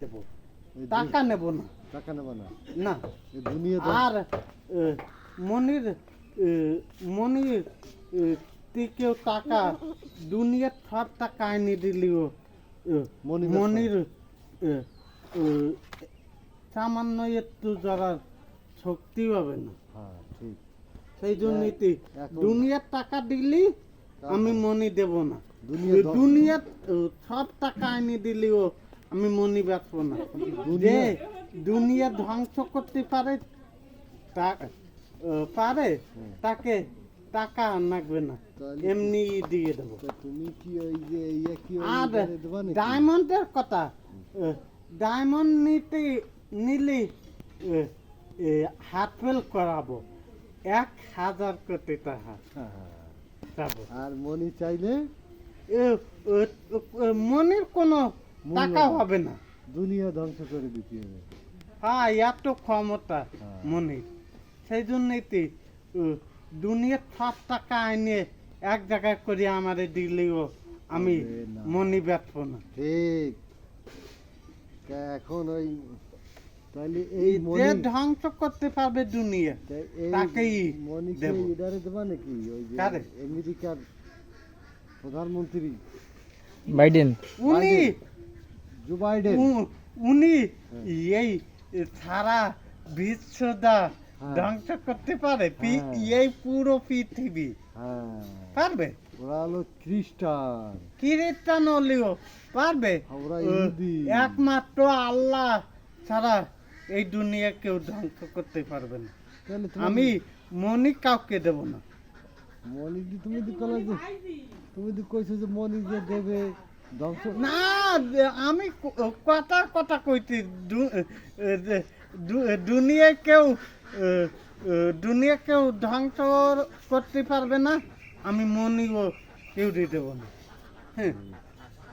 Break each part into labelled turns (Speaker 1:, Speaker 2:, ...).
Speaker 1: দেবো। টাকা নেব না।
Speaker 2: টাকা নেবা না।
Speaker 1: না। আর মনির মনির টাকা দুনিয়ার সব টাকা এনে দিলিও
Speaker 2: মনি।
Speaker 1: মনির সামান্য একটু যারা শক্তি হবে না।
Speaker 2: হ্যাঁ
Speaker 1: সেই জন্যই দুনিয়ার টাকা দিলি আমি মনি দেব না। দুনিয়ার সব টাকা এনে দিলিও আমি মনি বেচবো না। যে
Speaker 2: দুনিয়া-
Speaker 1: ধ্বংস করতে পারে পারে তাকে টাকা লাগবে না। এমনি দিয়ে দেবো।
Speaker 2: তুমি কি ওই যে ইয়ে কি
Speaker 1: আর
Speaker 2: নাকি?
Speaker 1: ডায়মন্ডের কথা ডায়মন্ড নিতে নিলে এ, এ, হাত ফেল করাবো। এক হাজার কোটি টাকা
Speaker 2: হ্যাঁ, হ্যাঁ। আর মনি চাইলে?
Speaker 1: মনের কোনো টাকা হবে না।
Speaker 2: দুনিয়া ধ্বংস করে দিতে হবে।
Speaker 1: হ্যাঁ এত ক্ষমতা
Speaker 2: হ্যাঁ।
Speaker 1: মনির। সেই জন্যই তো দুনিয়ার সব টাকা এনে এক জায়গায় করে আমারে দিলেও আমি। মনি বেচবো না।
Speaker 2: ঠিক। এখন ওই তাহলে এই
Speaker 1: যে ধ্বংস করতে পারবে দুনিয়া তাকেই
Speaker 2: মনিকে ইদারে দেবা নাকি? ওই যে আমেরিকার প্রধানমন্ত্রী।
Speaker 3: বাইডেন।
Speaker 1: উনি
Speaker 2: জো বাইডেন
Speaker 1: উনি
Speaker 2: হ্যাঁ।
Speaker 1: এই সারা বিশ্বটা
Speaker 2: হ্যাঁ।
Speaker 1: ধ্বংস করতে পারে
Speaker 2: হ্যাঁ।
Speaker 1: এই পুরো পৃথিবী। পারবে?
Speaker 2: ওরা হলো খ্রিস্টান।
Speaker 1: খ্রিস্টান হলেও পারবে। একমাত্র আল্লাহ ছাড়া এই দুনিয়া কেউ ধ্বংস করতে পারবে না। আমি মনি কাউকে দেব না।
Speaker 2: মনি তুমি যে তুমি দি কইছো যে মনি যে দেবে।
Speaker 1: না আমি কথা কথা কইছি দু- দুনিয়া কেউ দুনিয়া কেউ ধ্বংস করতে পারবে না আমি মনিও কেউ দিয়ে দেবো না। হ্যাঁ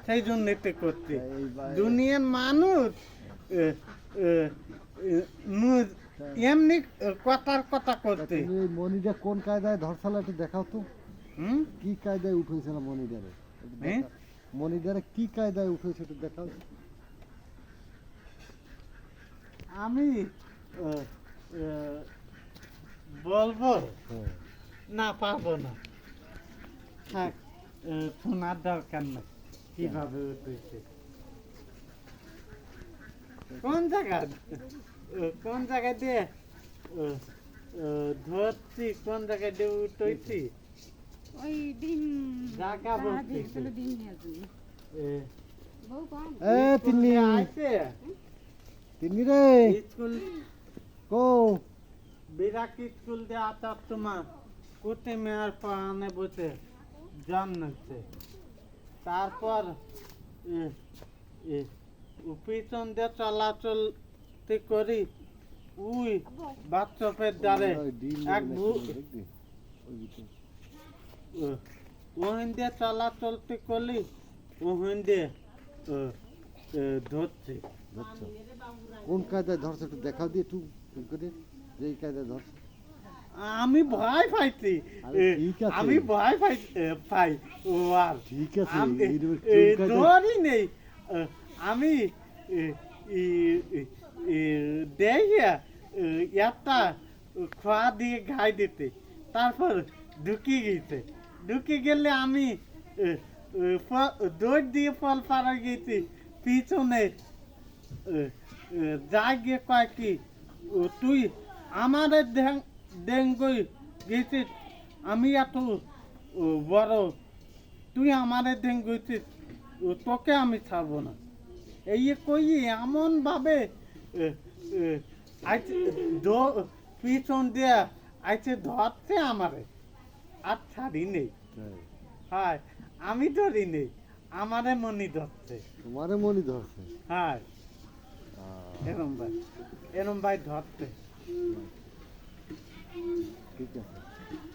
Speaker 1: সেই জন্য এতে করছি
Speaker 2: এই বা-
Speaker 1: দুনিয়ার মানুষ এমনি কথার কথা করতে।
Speaker 2: মনিটা কোন কায়দায় ধরছাল একটু দেখাও তো। কি কায়দায় উঠেছিল একটু
Speaker 1: হ্যাঁ?
Speaker 2: মনিদারে কি কায়দায় উঠেছে একটু দেখাও।
Speaker 1: আমি এ, বলব?
Speaker 2: হ্যাঁ।
Speaker 1: না পারব না। থাক শোনার দরকার নেই। কীভাবে উঠেছে? কোন জায়গা কোন জায়গা দিয়ে? ধরছি কোন জায়গা দিয়ে উঠেছি?
Speaker 4: ওই ডিম
Speaker 1: এ,
Speaker 4: বউ কম।
Speaker 2: এ তিন্নি তিন্নি রে। কো?
Speaker 1: বিরাট স্কুল দিয়ে মেয়ার পাহানে বসে তারপর পিছন দিয়ে চলাচল করি উই বাচ্চপের দ্বারে এক
Speaker 2: ভিতরে।
Speaker 1: দিয়ে চলাচলতে করলি ওহিন দিয়ে ধরছে।
Speaker 2: ধরছো। কোন কায়দায় ধরছে একটু দেখাও দিয়ে একটু করে যে এই কায়দায় ধরছে।
Speaker 1: আমি ভয় পাইছি। আমি ভয় পাই পাই। ও আর
Speaker 2: ঠিক আছে
Speaker 1: ধরি নেই। আমি দেখিয়া একটা খোয়া দিয়ে ঘাই দিতে। তারপর ঢুকি গেছে ঢুকি গেলে আমি দৌড় দিয়ে ফল পাড়া গেছি। পিছনে যা গিয়ে কয় কি তুই আমাদের ডেঙ্গুই গেছিস আমি এত বড় তুই আমারে ডেঙ্গুইছিস তোকে আমি ছাড়বো না। এই কই এমন ভাবে এ, এ, আইছে দো- পিছন দিয়ে আইছে ধরছে আমারে। আর ঋণে। নেই হায় আমি তো ঋণে। আমারে মনি ধরছে।
Speaker 2: তোমারে মনি ধরছে?
Speaker 1: হ্যাঁ। এরম ভাই এরম ভাই ধরছে।
Speaker 2: ঠিক আছে।